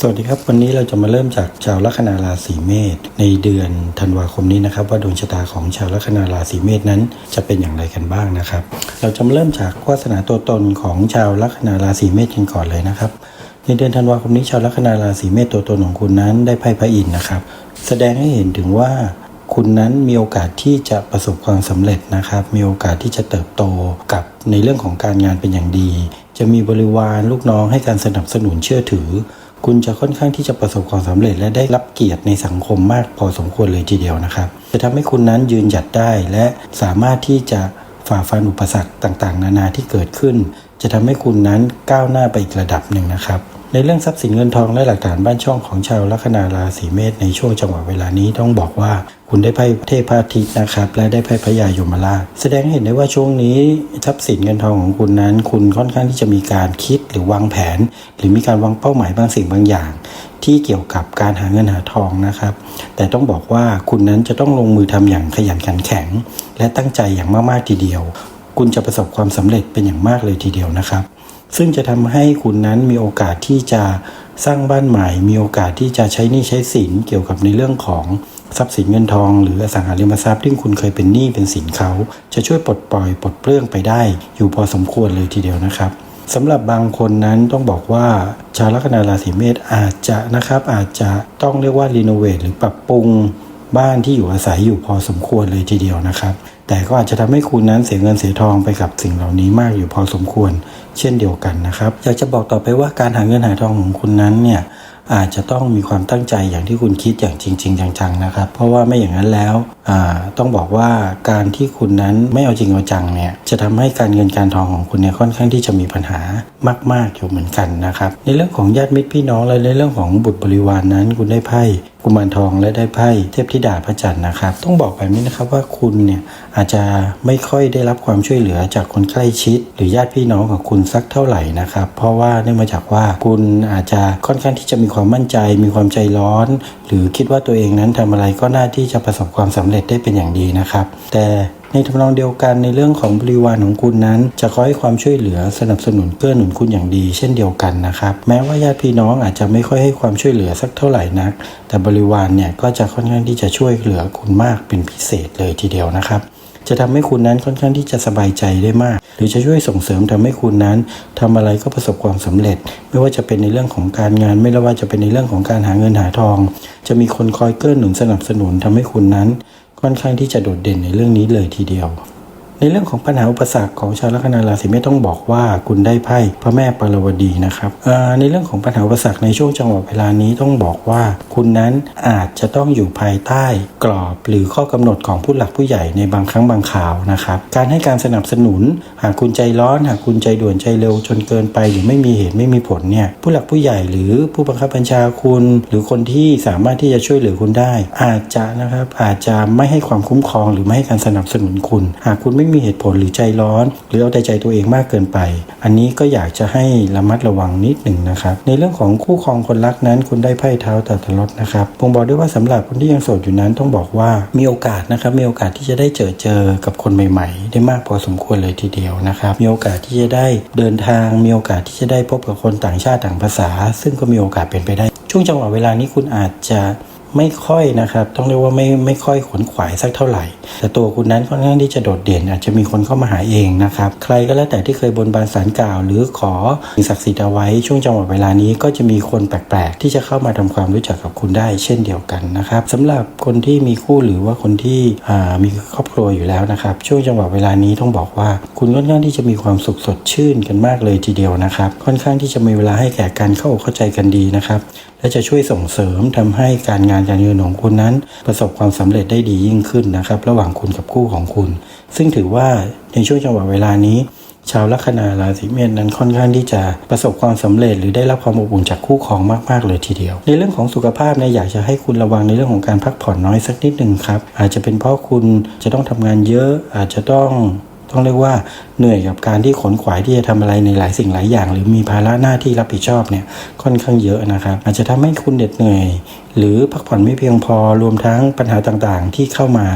สวัสดีครับ วันนี้เราจะมาเริ่มจากชาวลัคนาราศีเมษในเดือนธันวาคมนี้นะครับ ว่าดวงชะตาของชาวลัคนาราศีเมษนั้นจะเป็นอย่างไรกันบ้างนะครับ เราจะมาเริ่มจากวาสนาตัวตนของชาวลัคนาราศีเมษกันก่อนเลยนะครับ ในเดือนธันวาคมนี้ชาวลัคนาราศีเมษตัวตนของคุณนั้นได้ไพ่พระอินทร์นะครับ แสดงให้เห็นถึงว่าคุณนั้นมีโอกาสที่จะประสบความสำเร็จนะครับ มีโอกาสที่จะเติบโตกับในเรื่องของการงานเป็นอย่างดี จะมีบริวารลูกน้องให้การสนับสนุนเชื่อถือ คุณจะค่อนข้างที่จะประสบความสำเร็จ และได้รับเกียรติในสังคมมากพอสมควรเลยทีเดียวนะครับ จะทำให้คุณนั้นยืนหยัดได้และสามารถที่จะฝ่าฟันอุปสรรคต่างๆ นานาที่เกิดขึ้น จะทำให้คุณนั้นก้าวหน้าไปอีกระดับหนึ่งนะครับ ในเรื่องทรัพย์สินเงินทองและหลักฐานบ้านช่องของชาวลัคนาราศีเมษในช่วงจังหวะเวลานี้ต้องบอกว่า คุณได้ไพ่เทพอาทิตย์นะครับ และได้ไพ่พระยายมราชแสดงเห็นได้ว่าช่วงนี้ทรัพย์สินเงินทองของคุณนั้น คุณค่อนข้างที่จะมีการคิดหรือวางแผน หรือมีการวางเป้าหมายบางสิ่งบางอย่าง ที่เกี่ยวกับการหาเงินหาทองนะครับ แต่ต้องบอกว่าคุณนั้นจะต้องลงมือทำอย่างขยันขันแข็ง และตั้งใจอย่างมากๆทีเดียว คุณจะประสบความสำเร็จเป็นอย่างมากเลยทีเดียวนะครับ ซึ่งจะทำให้คุณนั้นมีโอกาสที่จะสร้างบ้านใหม่ มีโอกาสที่จะใช้หนี้ใช้สินเกี่ยวกับในเรื่องของทรัพย์สินเงินทอง หรืออสังหาริมทรัพย์ที่คุณเคยเป็นหนี้เป็นสินเขาจะช่วยปลดปล่อยปลดเปลื้องไปได้ อยู่พอสมควรเลยทีเดียวนะครับสำหรับบางคนนั้นต้องบอกว่าชาวลัคนาราศีเมษอาจจะนะครับอาจจะต้องเรียกว่ารีโนเวทหรือปรับปรุงบ้านที่อยู่อาศัยอยู่พอสมควรเลยทีเดียวนะครับ แต่ก็อาจจะทำให้คุณนั้นเสียเงินเสียทองไปกับสิ่งเหล่านี้มากอยู่พอสมควร เช่นเดียวกันนะครับ อยากจะบอกต่อไปว่าการหาเงินหาทองของคุณนั้นเนี่ยอาจจะต้องมีความตั้งใจอย่างที่คุณคิดอย่างจริง ๆ จังๆนะครับ เพราะว่าไม่อย่างนั้นแล้วต้องบอกว่าการที่คุณนั้นไม่เอาจริงเอาจังเนี่ยจะทำให้การเงินการทองของคุณเนี่ยค่อนข้างที่จะมีปัญหามาก ๆอยู่เหมือนกันนะครับ ในเรื่องของญาติมิตรพี่น้องและในเรื่องของบุตรบริวารนนั้น คุณได้ไพ่ กุมารทองและได้ไพ่เทพธิดาพระจันทร์นะครับ ต้องบอกแบบนี้นะครับว่าคุณเนี่ยอาจจะไม่ค่อยได้รับความช่วยเหลือจากคนใกล้ชิด หรือญาติพี่น้องของคุณสักเท่าไหร่นะครับ เพราะว่าเนื่องมาจากว่าคุณอาจจะค่อนข้างที่จะมีความมั่นใจ มีความใจร้อน หรือคิดว่าตัวเองนั้นทำอะไรก็น่าที่จะประสบความสำเร็จได้เป็นอย่างดีนะครับ แต่ ในทำนองเดียวกันในเรื่องของบริวารของคุณนั้น จะคอยให้ความช่วยเหลือสนับสนุนเกื้อหนุนคุณอย่างดี เช่นเดียวกันนะครับ แม้ว่าญาติพี่น้องอาจจะไม่ค่อยให้ความช่วยเหลือสักเท่าไหร่นัก แต่บริวารเนี่ยก็จะค่อนข้างที่จะช่วยเหลือคุณมากเป็นพิเศษเลยทีเดียวนะครับจะทำให้คุณนั้นค่อนข้างที่จะสบายใจได้มาก หรือจะช่วยส่งเสริมทำให้คุณนั้นทำอะไรก็ประสบความสำเร็จ ไม่ว่าจะเป็นในเรื่องของการงาน ไม่ว่าจะเป็นในเรื่องของการหาเงินหาทอง จะมีคนคอยเกื้อหนุนสนับสนุนทำให้คุณนั้น ค่อนข้างที่จะโดดเด่นในเรื่องนี้เลยทีเดียว ในเรื่องของปัญหาอุปสรรคของชาวลัคนาราศีเมษต้องบอกว่าคุณได้ไพ่พระแม่ปารวดีนะครับในเรื่องของปัญหาอุปสรรคในช่วงจังหวะเวลานี้ต้องบอกว่า คุณนั้นอาจจะต้องอยู่ภายใต้กรอบหรือข้อกำหนดของผู้หลักผู้ใหญ่ในบางครั้งบางข่าวนะครับการให้การสนับสนุน หากคุณใจร้อนหากคุณใจด่วนใจเร็วจนเกินไปหรือไม่มีเหตุไม่มีผลเนี่ยผู้หลักผู้ใหญ่หรือผู้บังคับบัญชาคุณ หรือคนที่สามารถที่จะช่วยเหลือคุณได้ อาจจะนะครับอาจจะไม่ให้ความคุ้มครองหรือไม่ให้การสนับสนุนคุณ หากคุณไม่มีเหตุผลหรือใจร้อน หรือเอาแต่ใจตัวเองมากเกินไป อันนี้ก็อยากจะให้ระมัดระวังนิดหนึ่งนะครับ ในเรื่องของคู่ครองคนรักนั้นคุณได้ไพ่เท้าตัดรถนะครับผมบอกด้วยว่าสำหรับคนที่ยังโสดอยู่นั้นต้องบอกว่ามีโอกาสนะครับมีโอกาสที่จะได้เจอเจอกับคนใหม่ ๆ ได้มากพอสมควรเลยทีเดียวนะครับ มีโอกาสที่จะได้เดินทาง มีโอกาสที่จะได้พบกับคนต่างชาติต่างภาษา ซึ่งก็มีโอกาสเป็นไปได้ ช่วงจังหวะเวลานี้คุณอาจจะ ไม่ค่อยนะครับ ต้องเรียกว่าไม่ไม่ค่อยขวนขวายสักเท่าไหร่ แต่ตัวคุณนั้นค่อนข้างที่จะโดดเด่น อาจจะมีคนเข้ามาหาเองนะครับ ใครก็แล้วแต่ที่เคยบนบานสารกล่าว หรือขอสิ่งศักดิ์สิทธิ์เอาไว้ช่วงจังหวะเวลานี้ ก็จะมีคนแปลกๆ ที่จะเข้ามาทำความรู้จักกับคุณได้ เช่นเดียวกันนะครับสำหรับคนที่มีคู่หรือว่าคนที่มีครอบครัวอยู่แล้วนะครับ ช่วงจังหวะเวลานี้ต้องบอกว่า คุณค่อนข้างที่จะมีความสุขสดชื่นกันมากเลยทีเดียวนะครับ ค่อนข้างที่จะมีเวลาให้แก่การเข้าเข้าใจกันดีนะครับและจะช่วยส่งเสริมทำให้การงานการเงินของคุณนั้น ประสบความสำเร็จได้ดียิ่งขึ้นนะครับ ระหว่างคุณกับคู่ของคุณ ซึ่งถือว่าในช่วงจังหวะเวลานี้ ชาวลัคนาราศีเมษนั้นค่อนข้างที่จะประสบความสำเร็จหรือได้รับความอบอุ่นจากคู่ครองมากๆเลยทีเดียว ในเรื่องของสุขภาพเนี่ยอยากจะให้คุณระวังในเรื่องของการพักผ่อนน้อยสักนิดหนึ่งครับอาจจะเป็นเพราะคุณจะต้องทำงานเยอะอาจจะต้อง ต้องเรียกว่าเหนื่อยกับการที่ขนขวายที่จะทำอะไรในหลายสิ่งหลายอย่าง หรือมีภาระหน้าที่รับผิดชอบเนี่ยค่อนข้างเยอะนะครับ อาจจะทำให้คุณเหน็ดเหนื่อย หรือพักผ่อนไม่เพียงพอรวมทั้งปัญหาต่างๆ ที่เข้ามา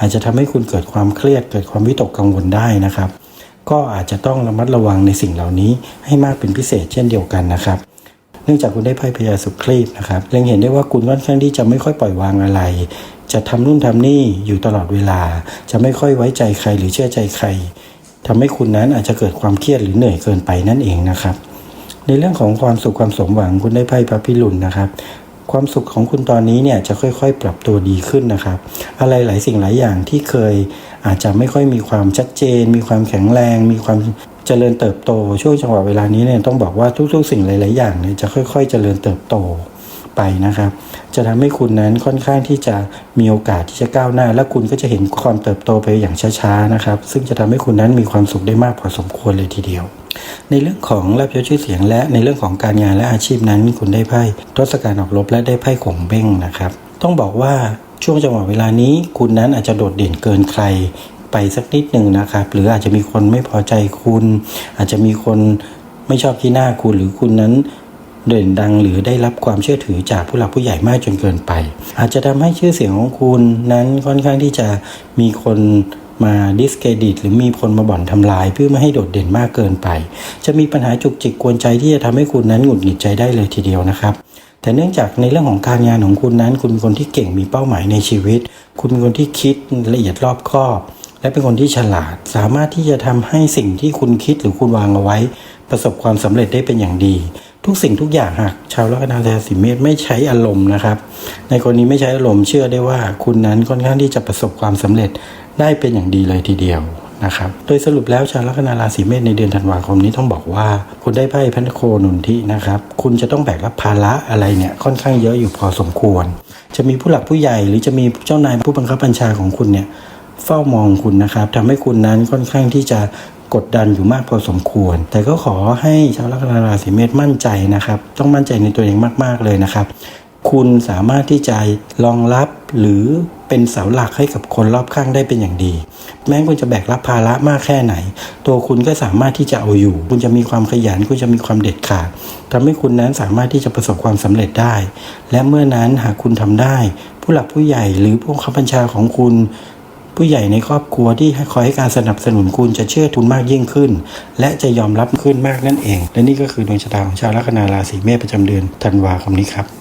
อาจจะทำให้คุณเกิดความเครียด เกิดความวิตกกังวลได้นะครับ ก็อาจจะต้องระมัดระวังในสิ่งเหล่านี้ให้มากเป็นพิเศษเช่นเดียวกันนะครับเนื่องจากคุณได้ไพ่พญาสุครีบนะครับเล็งเห็นได้ว่าคุณค่อนข้างที่จะไม่ค่อยปล่อยวางอะไร จะทำนู่นทำนี่อยู่ตลอดเวลา จะไม่ค่อยไว้ใจใครหรือเชื่อใจใครทำให้คุณนั้นอาจจะเกิดความเครียดหรือเหนื่อยเกินไปนั่นเองนะครับ ในเรื่องของความสุขความสมหวังคุณได้ไพ่พระพิรุณนะครับความสุขของคุณตอนนี้เนี่ยจะค่อยๆ ปรับตัวดีขึ้นนะครับ อะไรหลายสิ่งหลายอย่างที่เคยอาจจะไม่ค่อยมีความชัดเจน มีความแข็งแรง มีความเจริญเติบโต ช่วงจังหวะเวลานี้เนี่ยต้องบอกว่าทุกๆ สิ่งหลาย ๆ อย่างเนี่ยจะค่อย ๆ เจริญเติบโต ไปนะครับ จะทำให้คุณนั้นค่อนข้างที่จะมีโอกาสที่จะก้าวหน้า และคุณก็จะเห็นความเติบโตไปอย่างช้าๆนะครับ ซึ่งจะทำให้คุณนั้นมีความสุขได้มากพอสมควรเลยทีเดียว ในเรื่องของลาภยศชื่อเสียง และในเรื่องของการงานและอาชีพนั้น คุณได้ไพ่ทศกัณฐ์ออกรบและได้ไพ่ขงเบ้งนะครับ ต้องบอกว่าช่วงจังหวะเวลานี้ คุณนั้นอาจจะโดดเด่นเกินใครไปสักนิดหนึ่งนะครับ หรืออาจจะมีคนไม่พอใจคุณ อาจจะมีคนไม่ชอบที่หน้าคุณหรือคุณนั้น เด่นดังหรือได้รับความเชื่อถือจากผู้หลักผู้ใหญ่มากจนเกินไป อาจจะทำให้ชื่อเสียงของคุณนั้นค่อนข้างที่จะมีคนมาดิสเครดิตหรือมีคนมาบ่อนทำลายเพื่อไม่ให้โดดเด่นมากเกินไป จะมีปัญหาจุกจิกกวนใจที่จะทำให้คุณนั้นหงุดหงิดใจได้เลยทีเดียวนะครับแต่เนื่องจากในเรื่องของการงานของคุณนั้น คุณเป็นคนที่เก่งมีเป้าหมายในชีวิต คุณเป็นคนที่คิดละเอียดรอบคอบ และเป็นคนที่ฉลาด สามารถที่จะทำให้สิ่งที่คุณคิดหรือคุณวางเอาไว้ ประสบความสำเร็จได้เป็นอย่างดี ทุกสิ่งทุกอย่างหากชาวลัคนาราศีเมษไม่ใช้อารมณ์นะครับ ในกรณีไม่ใช้อารมณ์เชื่อได้ว่าคุณนั้นค่อนข้างที่จะประสบความสำเร็จได้เป็นอย่างดีเลยทีเดียวนะครับโดยสรุปแล้วชาวลัคนาราศีเมษในเดือนธันวาคมนี้ต้องบอกว่า คุณได้ไพ่พันโคนุนทินะครับ คุณจะต้องแบกรับภาระอะไรเนี่ยค่อนข้างเยอะอยู่พอสมควร จะมีผู้หลักผู้ใหญ่หรือจะมีเจ้านายผู้บังคับบัญชาของคุณเนี่ยเฝ้ามองคุณนะครับทำให้คุณนั้นค่อนข้างที่จะ กดดันอยู่มากพอสมควร แต่ก็ขอให้ชาวลัคนาราศีเมษมั่นใจนะครับ ต้องมั่นใจในตัวเองมาก ๆ เลยนะครับ คุณสามารถที่จะรองรับหรือเป็นเสาหลักให้กับคนรอบข้างได้เป็นอย่างดี แม้คุณจะแบกรับภาระมากแค่ไหน ตัวคุณก็สามารถที่จะเอาอยู่ คุณจะมีความขยัน คุณจะมีความเด็ดขาดทำให้คุณนั้นสามารถที่จะประสบความสำเร็จได้ และเมื่อนั้นหากคุณทำได้ ผู้หลักผู้ใหญ่หรือผู้บังคับบัญชาของคุณ ผู้ใหญ่ในครอบครัวที่คอยให้การสนับสนุนคุณจะเชื่อทุนมากยิ่งขึ้น และจะยอมรับขึ้นมากนั่นเอง และนี่ก็คือดวงชะตาของชาวลัคนาราศีเมษประจำเดือนธันวาคมนี้ครับ